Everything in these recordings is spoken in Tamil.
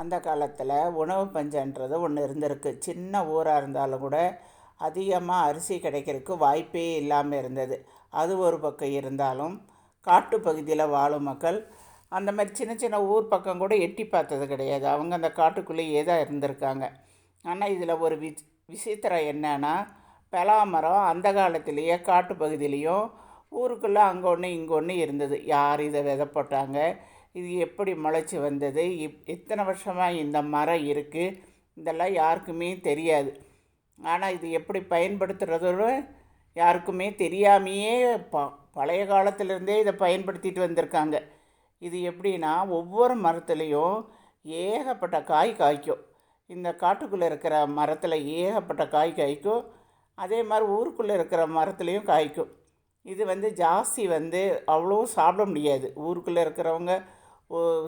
அந்த காலத்தில் உணவு பஞ்சன்றது ஒன்று இருந்திருக்கு. சின்ன ஊராக இருந்தாலும் கூட அதிகமாக அரிசி கிடைக்கிறதுக்கு வாய்ப்பே இல்லாமல் இருந்தது. அது ஒரு பக்கம் இருந்தாலும் காட்டு பகுதியில் வாழும் மக்கள் அந்த மாதிரி சின்ன சின்ன ஊர் பக்கம் கூட எட்டி பார்த்தது கிடையாது. அவங்க அந்த காட்டுக்குள்ளேயே தான் இருந்திருக்காங்க. ஆனால் இதில் ஒரு வி விசித்திரம் என்னென்னா பலாமரம் அந்த காலத்திலேயே காட்டு பகுதியிலையும் ஊருக்குள்ளே அங்கே ஒன்று இங்கே ஒன்று இருந்தது. யார் இதை விதை போட்டாங்க? இது எப்படி முளைச்சி வந்தது? இப் எத்தனை வருஷமாக இந்த மரம் இருக்குது இதெல்லாம் யாருக்குமே தெரியாது. ஆனால் இது எப்படி பயன்படுத்துகிறதோட யாருக்குமே தெரியாமையே ப பழைய காலத்திலேருந்தே இதை பயன்படுத்திட்டு வந்திருக்காங்க. இது எப்படின்னா ஒவ்வொரு மரத்துலேயும் ஏகப்பட்ட காய் காய்க்கும். இந்த காட்டுக்குள்ளே இருக்கிற மரத்தில் ஏகப்பட்ட காய் காய்க்கும். அதே மாதிரி ஊருக்குள்ளே இருக்கிற மரத்துலேயும் காய்க்கும். இது வந்து ஜாஸ்தி வந்து அவ்வளோ சாப்பிட முடியாது. ஊருக்குள்ளே இருக்கிறவங்க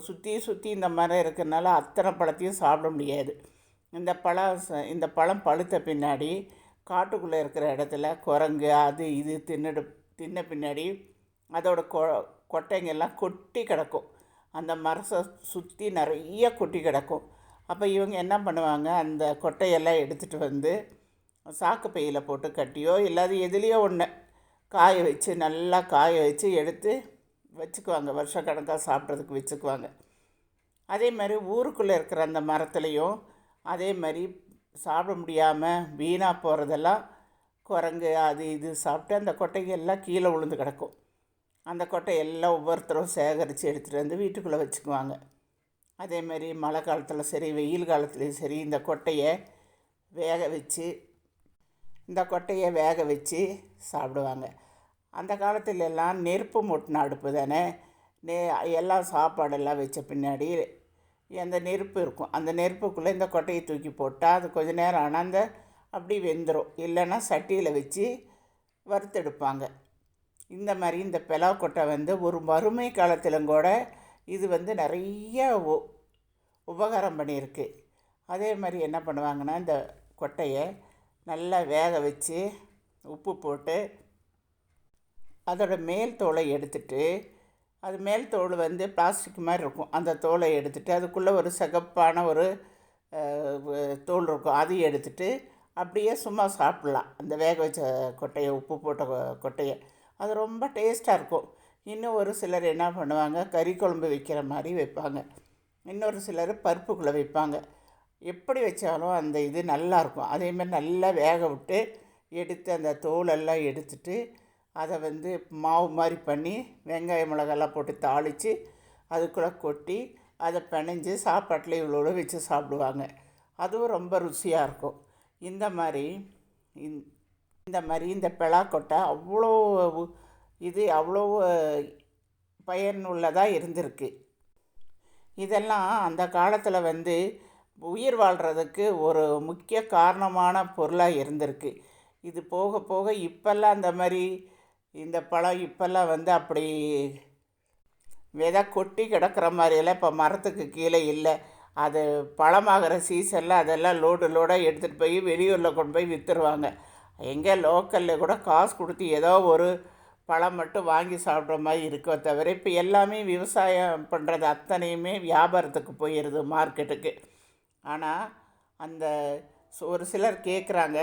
சுற்றி சுற்றி இந்த மரம் இருக்கிறனால அத்தனை பழத்தையும் சாப்பிட முடியாது. இந்த பழம் ச- இந்த பழம் பழுத்த பின்னாடி காட்டுக்குள்ளே இருக்கிற இடத்துல குரங்கு அது இது தின்னுடு தின்ன பின்னாடி அதோட கொ கொட்டைங்கெல்லாம் கொட்டி கிடக்கும். அந்த மரத்தை சுற்றி நிறைய கொட்டி கிடக்கும். அப்போ இவங்க என்ன பண்ணுவாங்க? அந்த கொட்டையெல்லாம் எடுத்துகிட்டு வந்து சாக்கு பையில் போட்டு கட்டியோ இல்லாத எதுலேயோ ஒன்று காய வச்சு நல்லா காய வச்சு எடுத்து வச்சுக்குவாங்க. வருஷக்கணக்காக சாப்பிட்றதுக்கு வச்சுக்குவாங்க. அதே மாதிரி ஊருக்குள்ளே இருக்கிற அந்த மரத்துலேயும் அதே மாதிரி சாப்பிட முடியாமல் வீணாக போகிறதெல்லாம் குரங்கு அது இது சாப்பிட்டு அந்த கொட்டையெல்லாம் கீழே விழுந்து கிடக்கும். அந்த கொட்டை எல்லாம் ஒவ்வொருத்தரும் சேகரித்து எடுத்துகிட்டு வந்து வீட்டுக்குள்ளே வச்சுக்குவாங்க. அதே மாதிரி மழை காலத்தில் சரி வெயில் காலத்துலேயும் சரி இந்த கொட்டையை வேக வச்சு இந்த கொட்டையை வேக வச்சு சாப்பிடுவாங்க. அந்த காலத்தில் எல்லாம் நெருப்பு மூட்டின அடுப்பு தானே? நெ எல்லாம் சாப்பாடெல்லாம் வச்ச பின்னாடி அந்த நெருப்பு இருக்கும். அந்த நெருப்புக்குள்ளே இந்த கொட்டையை தூக்கி போட்டால் அது கொஞ்ச நேரம் ஆனால் அந்த அப்படி வெந்துடும் இல்லைன்னா சட்டியில் வச்சு வறுத்தெடுப்பாங்க. இந்த மாதிரி இந்த பிலா கொட்டை வந்து ஒரு மறுமை காலத்திலும் கூட இது வந்து நிறைய உ- உபகாரம் பண்ணியிருக்கு. அதே மாதிரி என்ன பண்ணுவாங்கன்னா இந்த கொட்டையை நல்லா வேக வச்சு உப்பு போட்டு அதோட மேல் தோலை எடுத்துட்டு அது மேல் தோல் வந்து பிளாஸ்டிக் மாதிரி இருக்கும். அந்த தோலை எடுத்துட்டு அதுக்குள்ளே ஒரு சிகப்பான ஒரு தோல் இருக்கும். அதையும் எடுத்துட்டு அப்படியே சும்மா சாப்பிட்லாம். அந்த வேக வச்ச கொட்டையை உப்பு போட்ட கொட்டையை. அது ரொம்ப டேஸ்ட்டாக இருக்கும். இன்னும் ஒரு சிலர் என்ன பண்ணுவாங்க கறி குழம்பு வைக்கிற மாதிரி வைப்பாங்க. இன்னொரு சிலர் பருப்புக்குள்ளே வைப்பாங்க. எப்படி வச்சாலும் அந்த இது நல்லா இருக்கும். நல்லா வேக விட்டு எடுத்து அந்த தோலெல்லாம் எடுத்துட்டு அதை வந்து மாவு மாதிரி பண்ணி வெங்காயம் மிளகாலாம் போட்டு தாளித்து அதுக்குள்ளே கொட்டி அதை பிணைஞ்சு சாப்பாட்டில் இவ்வளோ வச்சு சாப்பிடுவாங்க. அதுவும் ரொம்ப ருசியாக இருக்கும். இந்த மாதிரி இந்த இந்த மாதிரி இந்த பிளாக்கொட்டை அவ்வளோ இது அவ்வளோ பயனுள்ளதாக இருந்திருக்கு. இதெல்லாம் அந்த காலத்தில் வந்து உயிர் வாழ்கிறதுக்கு ஒரு முக்கிய காரணமான பொருளாக இருந்திருக்கு. இது போக போக இப்போல்லாம் அந்த மாதிரி இந்த பழம் இப்போல்லாம் வந்து அப்படி விதை கொட்டி கிடக்கிற மாதிரியெல்லாம் இப்போ மரத்துக்கு கீழே இல்லை. அது பழமாகிற சீசனில் அதெல்லாம் லோடு லோடாக எடுத்துகிட்டு போய் வெளியூரில் கொண்டு போய் விற்றுருவாங்க எங்கே லோக்கலில் கூட காசு கொடுத்து ஏதோ ஒரு பழம் மட்டும் வாங்கி சாப்பிட்ற மாதிரி இருக்கோ தவிர இப்போ எல்லாமே விவசாயம் பண்ணுறது அத்தனையுமே வியாபாரத்துக்கு போயிடுது மார்க்கெட்டுக்கு ஆனால் அந்த ஒரு சிலர் கேட்குறாங்க